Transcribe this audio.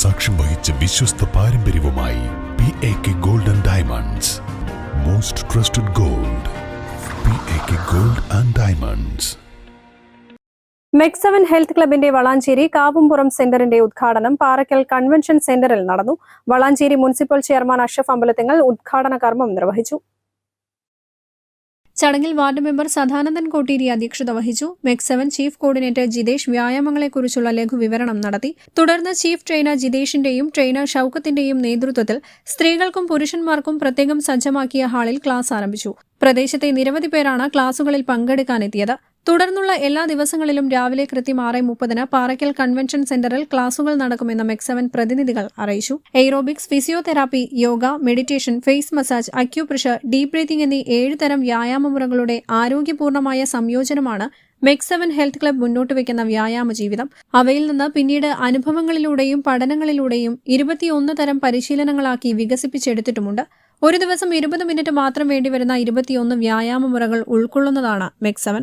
സാക്ഷ്യം വഹിച്ച വിശ്വസ്ത പാരമ്പര്യവുമായി P A K gold and diamonds most trusted gold P A K gold and diamonds മെക്സവൻ health ക്ലബിന്റെ വളാഞ്ചേരി കാവുംപുറം സെന്ററിന്റെ ഉദ്ഘാടനം പാറക്കൽ കൺവെൻഷൻ സെന്ററിൽ നടന്നു. വളാഞ്ചേരി മുനിസിപ്പൽ ചെയർമാൻ അഷഫ് അമ്പലത്തിങ്ങൾ ഉദ്ഘാടന കർമ്മം നിർവഹിച്ചു. ചടങ്ങിൽ വാർഡ് മെമ്പർ സദാനന്ദൻ കോട്ടീരി അധ്യക്ഷത വഹിച്ചു. മെക്സവൻ ചീഫ് കോർഡിനേറ്റർ ജിതേഷ് വ്യായാമങ്ങളെക്കുറിച്ചുള്ള ലഘുവിവരണം നടത്തി. തുടർന്ന് ചീഫ് ട്രെയിനർ ജിതേഷിന്റെയും ട്രെയിനർ ഷൌക്കത്തിന്റെയും നേതൃത്വത്തിൽ സ്ത്രീകൾക്കും പുരുഷന്മാർക്കും പ്രത്യേകം സജ്ജമാക്കിയ ഹാളിൽ ക്ലാസ് ആരംഭിച്ചു. പ്രദേശത്തെ നിരവധി പേരാണ് ക്ലാസുകളിൽ പങ്കെടുക്കാനെത്തിയത്. തുടർന്നുള്ള എല്ലാ ദിവസങ്ങളിലും രാവിലെ കൃത്യം ആറ് മുപ്പതിന് പാറയ്ക്കൽ കൺവെൻഷൻ സെന്ററിൽ ക്ലാസുകൾ നടക്കുമെന്ന് മെക്സവൻ പ്രതിനിധികൾ അറിയിച്ചു. Aerobics physiotherapy yoga meditation face massage acupressure deep breathing എന്നീ ഏഴ് തരം വ്യായാമ മുറകളുടെ ആരോഗ്യപൂർണമായ സംയോജനമാണ് മെക്സവൻ ഹെൽത്ത് ക്ലബ് മുന്നോട്ട് വയ്ക്കുന്ന വ്യായാമ ജീവിതം. അവയിൽ നിന്ന് പിന്നീട് അനുഭവങ്ങളിലൂടെയും പഠനങ്ങളിലൂടെയും ഇരുപത്തിയൊന്ന് തരം പരിശീലനങ്ങളാക്കി വികസിപ്പിച്ചെടുത്തിട്ടുമുണ്ട്. ഒരു ദിവസം ഇരുപത് മിനിറ്റ് മാത്രം വേണ്ടിവരുന്ന ഇരുപത്തിയൊന്ന് വ്യായാമ മുറകൾ ഉൾക്കൊള്ളുന്നതാണ് മെക്സവൻ